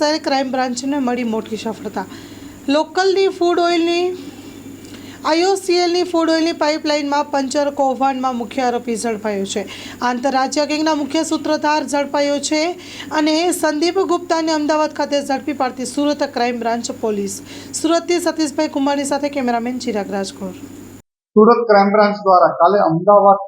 Surat crime બ્રાન્ચને મળી મોટી સફળતા. લોકલની ફૂડ ઓઇલની આઈઓસીએલની ફૂડ ઓઇલની પાઇપલાઇનમાં પંચર કૌભાંડમાં મુખ્ય આરોપી ઝડપાયો છે. આંતરરાજ્ય ગેંગના મુખ્ય સૂત્રધાર ઝડપાયો છે અને સંદીપ ગુપ્તાને અમદાવાદ ખાતે ઝડપી પાડતી સુરત ક્રાઇમ બ્રાન્ચ પોલીસ. સુરતથી સતીશભાઈ કુમારની સાથે cameraman Chirag Rajkor. Surat crime branch દ્વારા કાલે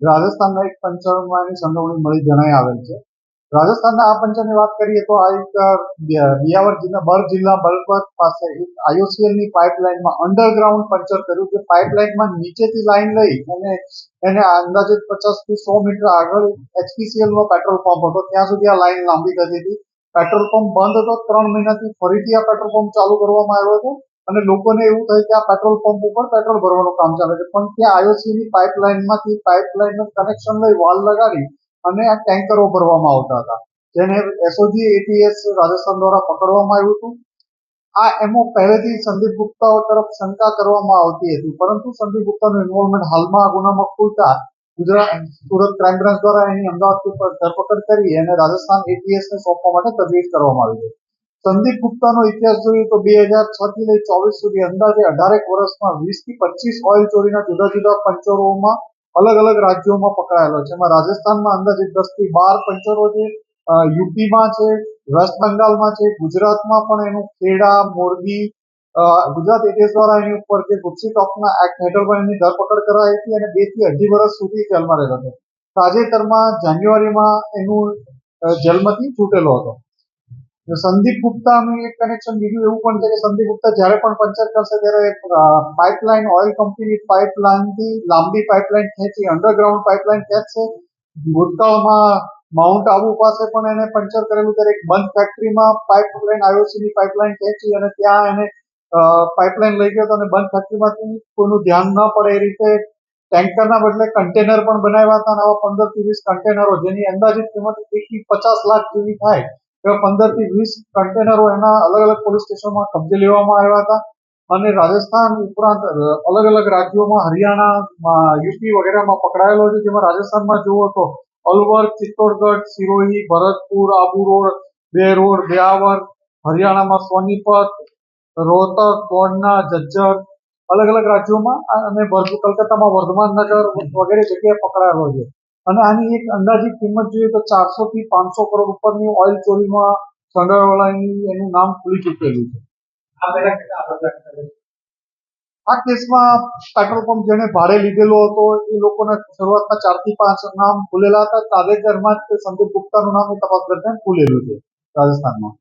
રાજસ્થાનના એક પંચરમાં એની સંડોવણી મળી જણાઈ આવેલ છે. રાજસ્થાનના આ પંચરની વાત કરીએ તો આ એક બિયાવર જિલ્લા બર જિલ્લા, બલપત પાસે એક આઈઓસીએલની પાઇપલાઇનમાં અંડરગ્રાઉન્ડ પંચર કર્યું જે પાઇપલાઇનમાં નીચેથી લાઇન લઈ અને એને અંદાજે પચાસથી સો મીટર આગળ HPCL નો પેટ્રોલ પંપ હતો. ત્યાં સુધી આ લાઇન લાંબી થતી હતી. પેટ્રોલ પંપ બંધ હતો. ત્રણ મહિનાથી ફરીથી આ પેટ્રોલ પંપ ચાલુ કરવામાં આવ્યો હતો. અને લોકોને એવું થયું કે આ પેટ્રોલ પંપ ઉપર પેટ્રોલ ભરવાનું કામ ચાલે છે. પણ ત્યાં IOC ની પાઇપલાઇનમાંથી પાઇપલાઇનનું કનેક્શન લઈ વાલ લગાડી અને આ ટેન્કરો ભરવામાં આવતા હતા. જેને એસઓજી એટીએસ રાજસ્થાન દ્વારા પકડવામાં આવ્યું હતું. આ એમો પહેલેથી સંદીપ ગુપ્તા તરફ શંકા કરવામાં આવતી હતી. પરંતુ સંદીપ ગુપ્તાનું ઇન્વોલ્વમેન્ટ હાલમાં આ ગુનામાં ખુલતા ગુજરાત, સુરત ક્રાઇમ બ્રાન્ચ દ્વારા એની અમદાવાદ ધરપકડ કરી અને રાજસ્થાન એટીએસ ને સોંપવા માટે તજવીજ કરવામાં આવી છે. સંદીપ ગુપ્તાનો ઇતિહાસ જોઈએ તો બે હજાર છ થી લઈ ચોવીસ સુધી અંદાજે અઢારેક વર્ષમાં વીસથી પચીસ ઓઇલ ચોરીના જુદા જુદા પંચરોમાં અલગ અલગ રાજ્યોમાં પકડાયેલો છે. એમાં રાજસ્થાનમાં અંદાજે દસથી બાર પંચરો છે યુપીમાં છે, વેસ્ટ બંગાળમાં છે, ગુજરાતમાં પણ એનું ખેડા, મોરબી ગુજરાત એટીએસ દ્વારા એની ઉપર જે ગુપ્સી ટોકના એક્ટ હેઠળ પણ એની ધરપકડ કરાઈ હતી અને બેથી અઢી વર્ષ સુધી જેલમાં રહેલો હતો. તાજેતરમાં જાન્યુઆરીમાં એનું જેલમાંથી છૂટેલો હતો. સંદીપ ગુપ્તાનું એક કનેક્શન બીજું એવું પણ છે કે સંદીપ ગુપ્તા જ્યારે પણ પંચર કરશે ત્યારે પાઇપલાઇન ઓઇલ કંપની પાઇપલાઇનથી લાંબી પાઇપલાઇન ખેંચી અંડરગ્રાઉન્ડ પાઇપલાઇન ખેંચશે. ભૂતકાળમાં માઉન્ટ આબુ પાસે પણ એને પંચર કરેલું ત્યારે એક બંધ ફેક્ટરીમાં પાઇપલાઇન આઈઓસીની પાઇપલાઇન ખેંચી અને ત્યાં એને પાઇપલાઇન લઈ ગયો હતો અને બંધ ફેક્ટરીમાંથી કોઈનું ધ્યાન ન પડે એ રીતે ટેન્કરના બદલે કન્ટેનર પણ બનાવ્યા હતા અને આવા પંદરથી વીસ કન્ટેનરો જેની અંદાજિત કિંમત એકથી પચાસ લાખ જેવી થાય. પંદરથી વીસ કન્ટેનરો એના અલગ અલગ પોલીસ સ્ટેશનમાં કબજે લેવામાં આવ્યા હતા. અને રાજસ્થાન ઉપરાંત અલગ અલગ રાજ્યોમાં હરિયાણા યુપી વગેરેમાં પકડાયેલો છે. જેમાં રાજસ્થાનમાં જુઓ તો, અલવર, ચિત્તોડગઢ સિરોહી ભરતપુર, આબુ રોડ, બે રોડ બ્યાવર હરિયાણામાં સોનીપત રોહતક, ગોંડના, જજ્જર અલગ અલગ રાજ્યોમાં, અને કલકત્તામાં વર્ધમાન નગર વગેરે જગ્યાએ પકડાયેલો છે. અને આની એક અંદાજિત કિંમત જોઈએ તો ચારસો થી પાંચસો કરોડ ઉપરની ઓઇલ ચોરીમાં સંડોવાળાની એનું નામ ખુલી ચૂકેલું છે. આ કેસમાં પેટ્રોલ પંપ જેને ભાડે લીધેલો હતો એ લોકોના શરૂઆતમાં ચારથી પાંચ નામ ખુલેલા હતા. તાજેતરમાં જ સંદીપ ગુપ્તાનું નામ એ તપાસ દરમિયાન ખુલેલું છે રાજસ્થાનમાં.